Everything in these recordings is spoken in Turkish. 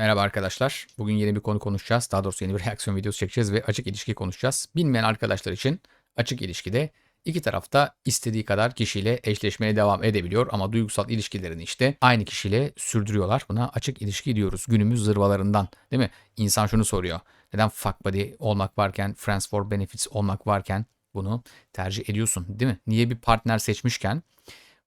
Merhaba arkadaşlar. Bugün yeni bir konu konuşacağız. Daha doğrusu yeni bir reaksiyon videosu çekeceğiz ve açık ilişki konuşacağız. Bilmeyen arkadaşlar için açık ilişkide iki tarafta istediği kadar kişiyle eşleşmeye devam edebiliyor ama duygusal ilişkilerini işte aynı kişiyle sürdürüyorlar. Buna açık ilişki diyoruz. Günümüz zırvalarından değil mi? İnsan şunu soruyor. Neden fuck buddy olmak varken, friends for benefits olmak varken bunu tercih ediyorsun değil mi? Niye bir partner seçmişken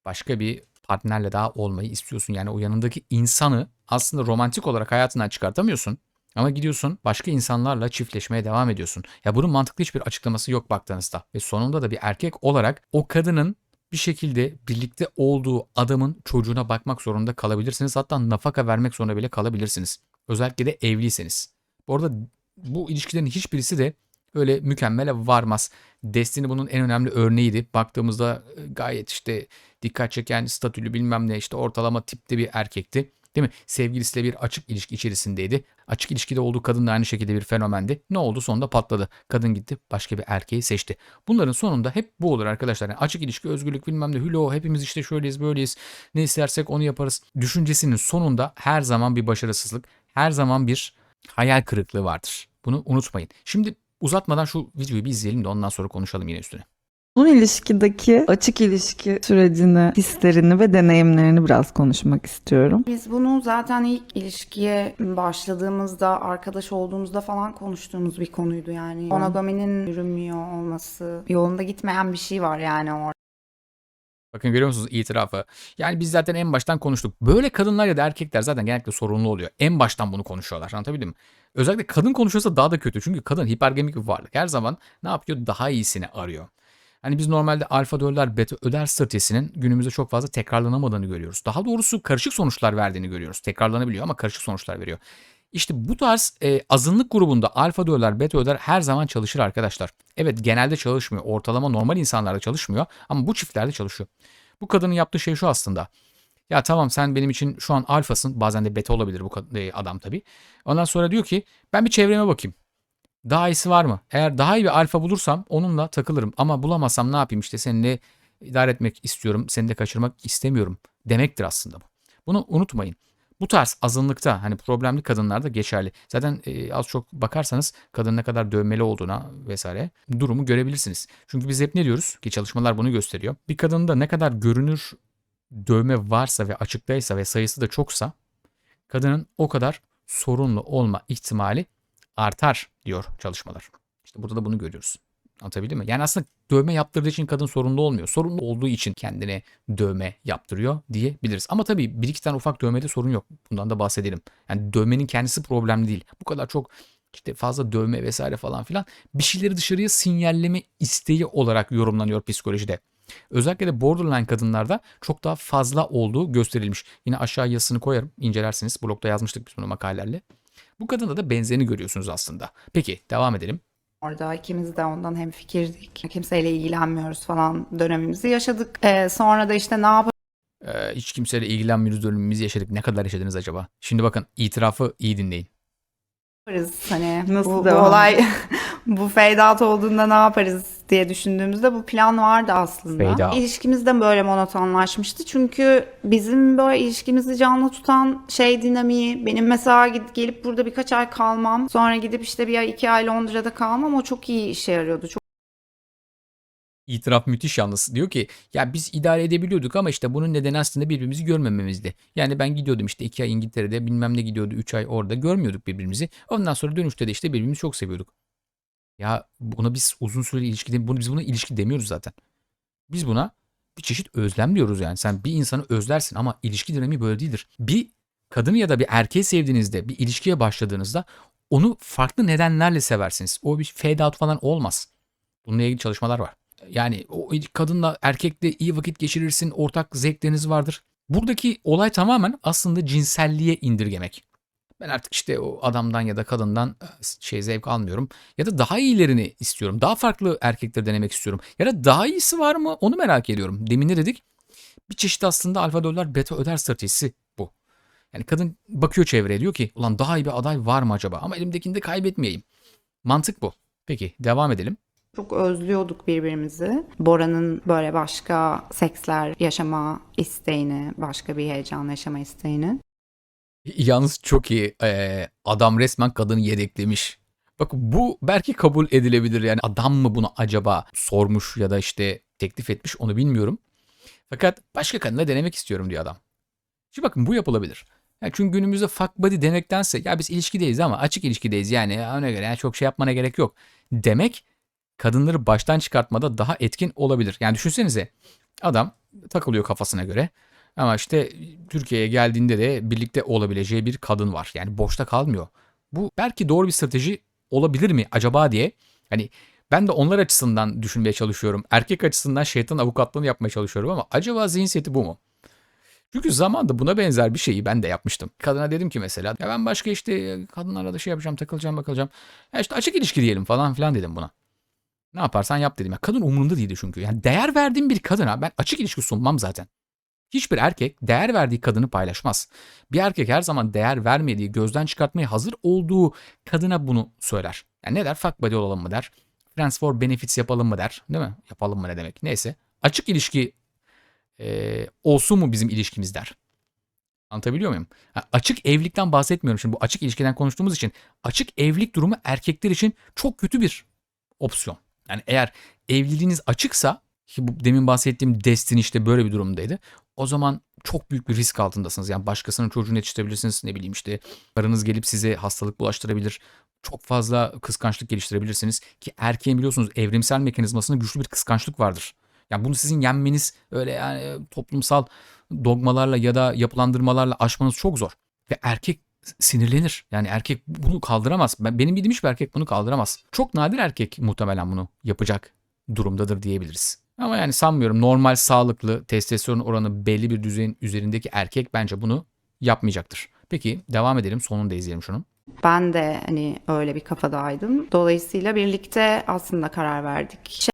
başka bir partnerle daha olmayı istiyorsun. Yani o yanındaki insanı aslında romantik olarak hayatından çıkartamıyorsun. Ama gidiyorsun başka insanlarla çiftleşmeye devam ediyorsun. Ya bunun mantıklı hiçbir açıklaması yok baktığınızda. Ve sonunda da bir erkek olarak o kadının bir şekilde birlikte olduğu adamın çocuğuna bakmak zorunda kalabilirsiniz. Hatta nafaka vermek zorunda bile kalabilirsiniz. Özellikle de evliyseniz. Bu arada bu ilişkilerin hiçbirisi de öyle mükemmele varmaz. Destiny bunun en önemli örneğiydi. Baktığımızda e, gayet işte dikkat çeken statülü bilmem ne işte ortalama tipte bir erkekti. Değil mi? Sevgilisiyle bir açık ilişki içerisindeydi. Açık ilişkide olduğu kadın da aynı şekilde bir fenomendi. Ne oldu? Sonunda patladı. Kadın gitti başka bir erkeği seçti. Bunların sonunda hep bu olur arkadaşlar. Yani açık ilişki, özgürlük bilmem ne. Hülo hepimiz işte şöyleyiz böyleyiz. Ne istersek onu yaparız. Düşüncesinin sonunda her zaman bir başarısızlık, her zaman bir hayal kırıklığı vardır. Bunu unutmayın. Şimdi uzatmadan şu videoyu bir izleyelim de ondan sonra konuşalım yine üstüne. Uzun ilişkideki açık ilişki sürecini, hislerini ve deneyimlerini biraz konuşmak istiyorum. Biz bunu zaten ilk ilişkiye başladığımızda, arkadaş olduğumuzda falan konuştuğumuz bir konuydu yani. Monogaminin yürümüyor olması, yolunda gitmeyen bir şey var yani orada. Bakın görüyor musunuz itirafı? Yani biz zaten en baştan konuştuk. Böyle kadınlar ya da erkekler zaten genellikle sorunlu oluyor. En baştan bunu konuşuyorlar. Anlatabildim mi? Özellikle kadın konuşuyorsa daha da kötü. Çünkü kadın hipergemik bir varlık. Her zaman ne yapıyor? Daha iyisini arıyor. Hani biz normalde alfa öder, beta öder stratejisinin günümüzde çok fazla tekrarlanamadığını görüyoruz. Daha doğrusu karışık sonuçlar verdiğini görüyoruz. Tekrarlanabiliyor ama karışık sonuçlar veriyor. İşte bu tarz e, azınlık grubunda alfa öder, beta öder her zaman çalışır arkadaşlar. Evet genelde çalışmıyor. Ortalama normal insanlarda çalışmıyor ama bu çiftlerde çalışıyor. Bu kadının yaptığı şey şu aslında. Ya tamam sen benim için şu an alfasın. Bazen de beta olabilir bu e, adam tabii. Ondan sonra diyor ki ben bir çevreme bakayım. Daha iyisi var mı? Eğer daha iyi bir alfa bulursam onunla takılırım. Ama bulamazsam ne yapayım işte seninle idare etmek istiyorum. Seni de kaçırmak istemiyorum demektir aslında bu. Bunu unutmayın. Bu tarz azınlıkta hani problemli kadınlarda geçerli. Zaten e, az çok bakarsanız kadın ne kadar dövmeli olduğuna vesaire durumu görebilirsiniz. Çünkü biz hep ne diyoruz ki çalışmalar bunu gösteriyor. Bir kadının da ne kadar görünür dövme varsa ve açıktaysa ve sayısı da çoksa kadının o kadar sorunlu olma ihtimali artar diyor çalışmalar. İşte burada da bunu görüyoruz. Anlatabildim mi? Yani aslında dövme yaptırdığı için kadın sorunlu olmuyor. Sorunlu olduğu için kendine dövme yaptırıyor diyebiliriz. Ama tabii bir iki tane ufak dövmede sorun yok. Bundan da bahsedelim. Yani dövmenin kendisi problem değil. Bu kadar çok işte fazla dövme vesaire falan filan bir şeyleri dışarıya sinyalleme isteği olarak yorumlanıyor psikolojide. Özellikle de borderline kadınlarda çok daha fazla olduğu gösterilmiş. Yine aşağı yazısını koyarım. incelersiniz. Blogda yazmıştık biz bunu makalelerle. Bu kadında da benzerini görüyorsunuz aslında. Peki devam edelim. Orada ikimiz de ondan hem fikirdik. Kimseyle ilgilenmiyoruz falan dönemimizi yaşadık. Ee, sonra da işte ne yaparız Ee, hiç kimseyle ilgilenmiyoruz dönemimizi yaşadık. Ne kadar yaşadınız acaba? Şimdi bakın itirafı iyi dinleyin. hani Nasıl bu, bu devam olay bu fade out olduğunda ne yaparız diye düşündüğümüzde bu plan vardı aslında. Fade out. İlişkimiz de böyle monotonlaşmıştı. Çünkü bizim böyle ilişkimizi canlı tutan şey dinamiği benim mesela gidip gelip burada birkaç ay kalmam sonra gidip işte bir ay iki ay Londra'da kalmam o çok iyi işe yarıyordu. Çok İtiraf müthiş yalnız. Diyor ki ya biz idare edebiliyorduk ama işte bunun nedeni aslında birbirimizi görmememizdi. Yani ben gidiyordum işte iki ay İngiltere'de bilmem ne gidiyordu üç ay orada görmüyorduk birbirimizi. Ondan sonra dönüşte de işte birbirimizi çok seviyorduk. Ya buna biz uzun süreli ilişki dem- bunu biz buna ilişki demiyoruz zaten. Biz buna bir çeşit özlem diyoruz yani. Sen bir insanı özlersin ama ilişki dinamiği böyle değildir. Bir kadını ya da bir erkeği sevdiğinizde, bir ilişkiye başladığınızda onu farklı nedenlerle seversiniz. O bir fade out falan olmaz. Bununla ilgili çalışmalar var. Yani o kadınla erkekle iyi vakit geçirirsin, ortak zevkleriniz vardır. Buradaki olay tamamen aslında cinselliğe indirgemek. Ben artık işte o adamdan ya da kadından e, şey zevk almıyorum. Ya da daha iyilerini istiyorum. Daha farklı erkekleri denemek istiyorum. Ya da daha iyisi var mı onu merak ediyorum. Demin ne dedik? Bir çeşit aslında alfa dolar beta öder stratejisi bu. Yani kadın bakıyor çevreye diyor ki ulan daha iyi bir aday var mı acaba? Ama elimdekini de kaybetmeyeyim. Mantık bu. Peki devam edelim. çok özlüyorduk birbirimizi. Bora'nın böyle başka seksler yaşama isteğini, başka bir heyecan yaşama isteğini. Yalnız çok iyi. Ee, adam resmen kadını yedeklemiş. Bak bu belki kabul edilebilir. Yani adam mı bunu acaba sormuş ya da işte teklif etmiş onu bilmiyorum. Fakat başka kadına denemek istiyorum diyor adam. Şimdi bakın bu yapılabilir. Ya çünkü günümüzde fuck buddy demektense ya biz ilişkideyiz ama açık ilişkideyiz yani ya ona göre yani çok şey yapmana gerek yok demek kadınları baştan çıkartmada daha etkin olabilir. Yani düşünsenize adam takılıyor kafasına göre ama işte Türkiye'ye geldiğinde de birlikte olabileceği bir kadın var. Yani boşta kalmıyor. Bu belki doğru bir strateji olabilir mi acaba diye. Hani ben de onlar açısından düşünmeye çalışıyorum. Erkek açısından şeytan avukatlığını yapmaya çalışıyorum ama acaba zihinsiyeti bu mu? Çünkü zamanda buna benzer bir şeyi ben de yapmıştım. Kadına dedim ki mesela ya ben başka işte kadınlarla da şey yapacağım takılacağım bakılacağım. Ya işte açık ilişki diyelim falan filan dedim buna. Ne yaparsan yap dedim. Ya kadın umurunda değildi çünkü. Yani değer verdiğim bir kadına ben açık ilişki sunmam zaten. Hiçbir erkek değer verdiği kadını paylaşmaz. Bir erkek her zaman değer vermediği, gözden çıkartmaya hazır olduğu kadına bunu söyler. Yani ne der? Fuck buddy olalım mı der. Friends for benefits yapalım mı der. Değil mi? Yapalım mı ne demek? Neyse. Açık ilişki e, olsun mu bizim ilişkimiz der. Anlatabiliyor muyum? Ha, açık evlilikten bahsetmiyorum şimdi bu açık ilişkiden konuştuğumuz için. Açık evlilik durumu erkekler için çok kötü bir opsiyon. Yani eğer evliliğiniz açıksa ki bu demin bahsettiğim Destin işte böyle bir durumdaydı. O zaman çok büyük bir risk altındasınız. Yani başkasının çocuğunu yetiştirebilirsiniz. Ne bileyim işte karınız gelip size hastalık bulaştırabilir. Çok fazla kıskançlık geliştirebilirsiniz. Ki erkeğin biliyorsunuz evrimsel mekanizmasında güçlü bir kıskançlık vardır. Yani bunu sizin yenmeniz öyle yani toplumsal dogmalarla ya da yapılandırmalarla aşmanız çok zor. Ve erkek sinirlenir. Yani erkek bunu kaldıramaz. Ben, benim bildiğim hiçbir erkek bunu kaldıramaz. Çok nadir erkek muhtemelen bunu yapacak durumdadır diyebiliriz. Ama yani sanmıyorum normal sağlıklı testosteron oranı belli bir düzeyin üzerindeki erkek bence bunu yapmayacaktır. Peki devam edelim sonunda izleyelim şunu. Ben de hani öyle bir kafadaydım. Dolayısıyla birlikte aslında karar verdik.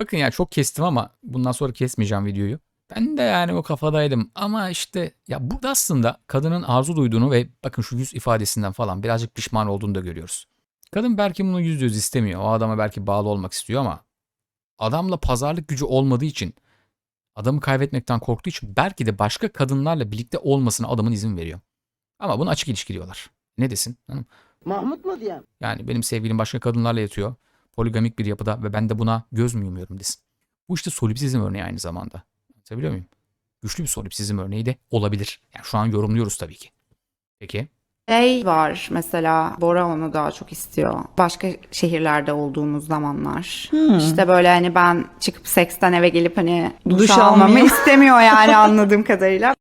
Bakın ya çok kestim ama bundan sonra kesmeyeceğim videoyu. Ben de yani o kafadaydım ama işte ya burada aslında kadının arzu duyduğunu ve bakın şu yüz ifadesinden falan birazcık pişman olduğunu da görüyoruz. Kadın belki bunu yüz yüz istemiyor. O adama belki bağlı olmak istiyor ama adamla pazarlık gücü olmadığı için adamı kaybetmekten korktuğu için belki de başka kadınlarla birlikte olmasına adamın izin veriyor. Ama bunu açık ilişki diyorlar. Ne desin? Hanım? Mahmut mu diyeyim? Yani benim sevgilim başka kadınlarla yatıyor. Poligamik bir yapıda ve ben de buna göz mü yumuyorum desin. Bu işte solipsizm örneği aynı zamanda. Anlatabiliyor muyum? Güçlü bir solipsizm örneği de olabilir. Yani şu an yorumluyoruz tabii ki. Peki. Şey var mesela Bora onu daha çok istiyor. Başka şehirlerde olduğumuz zamanlar. Hmm. İşte böyle hani ben çıkıp seksten eve gelip hani duş, Duş almamı istemiyor yani anladığım kadarıyla.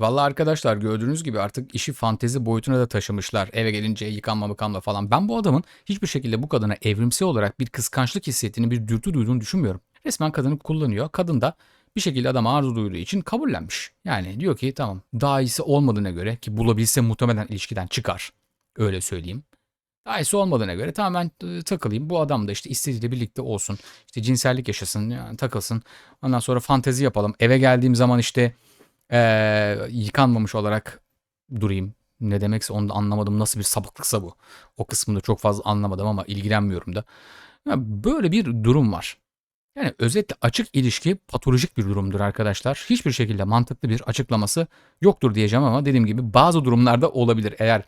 Vallahi arkadaşlar gördüğünüz gibi artık işi fantezi boyutuna da taşımışlar. Eve gelince yıkanma mıkanma falan. Ben bu adamın hiçbir şekilde bu kadına evrimsel olarak bir kıskançlık hissiyetini, bir dürtü duyduğunu düşünmüyorum. Resmen kadını kullanıyor. Kadın da bir şekilde adama arzu duyduğu için kabullenmiş. Yani diyor ki tamam daha iyisi olmadığına göre ki bulabilse muhtemelen ilişkiden çıkar. Öyle söyleyeyim. Daha iyisi olmadığına göre tamam ben e, takılayım. Bu adam da işte istediğiyle birlikte olsun. İşte cinsellik yaşasın, yani takılsın. Ondan sonra fantezi yapalım. Eve geldiğim zaman işte ee, yıkanmamış olarak durayım. Ne demekse onu da anlamadım. Nasıl bir sapıklıksa bu. O kısmını çok fazla anlamadım ama ilgilenmiyorum da. Ya böyle bir durum var. Yani özetle açık ilişki patolojik bir durumdur arkadaşlar. Hiçbir şekilde mantıklı bir açıklaması yoktur diyeceğim ama dediğim gibi bazı durumlarda olabilir. Eğer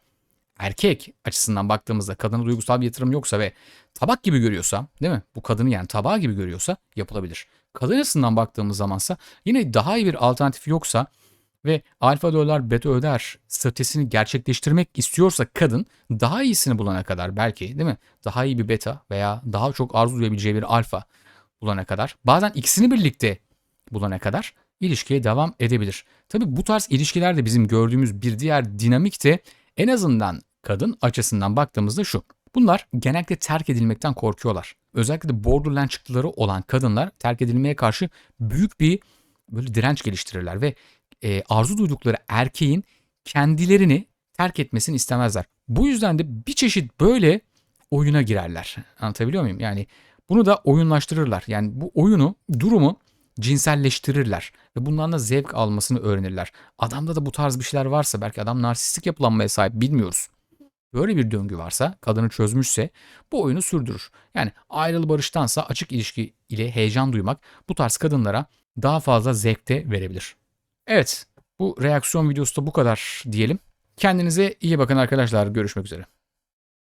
erkek açısından baktığımızda kadına duygusal bir yatırım yoksa ve tabak gibi görüyorsa değil mi? Bu kadını yani tabağı gibi görüyorsa yapılabilir. Kadın açısından baktığımız zamansa yine daha iyi bir alternatif yoksa ve alfa dolar beta öder stratejisini gerçekleştirmek istiyorsa kadın daha iyisini bulana kadar belki değil mi? Daha iyi bir beta veya daha çok arzu duyabileceği bir alfa bulana kadar bazen ikisini birlikte bulana kadar ilişkiye devam edebilir. Tabi bu tarz ilişkilerde bizim gördüğümüz bir diğer dinamik de en azından kadın açısından baktığımızda şu. Bunlar genellikle terk edilmekten korkuyorlar. Özellikle de borderline çıktıları olan kadınlar terk edilmeye karşı büyük bir böyle direnç geliştirirler ve e, arzu duydukları erkeğin kendilerini terk etmesini istemezler. Bu yüzden de bir çeşit böyle oyuna girerler. Anlatabiliyor muyum? Yani bunu da oyunlaştırırlar. Yani bu oyunu, durumu cinselleştirirler ve bundan da zevk almasını öğrenirler. Adamda da bu tarz bir şeyler varsa belki adam narsistik yapılanmaya sahip bilmiyoruz. Böyle bir döngü varsa, kadını çözmüşse bu oyunu sürdürür. Yani ayrıl barıştansa açık ilişki ile heyecan duymak bu tarz kadınlara daha fazla zevkte verebilir. Evet, bu reaksiyon videosu da bu kadar diyelim. Kendinize iyi bakın arkadaşlar. Görüşmek üzere.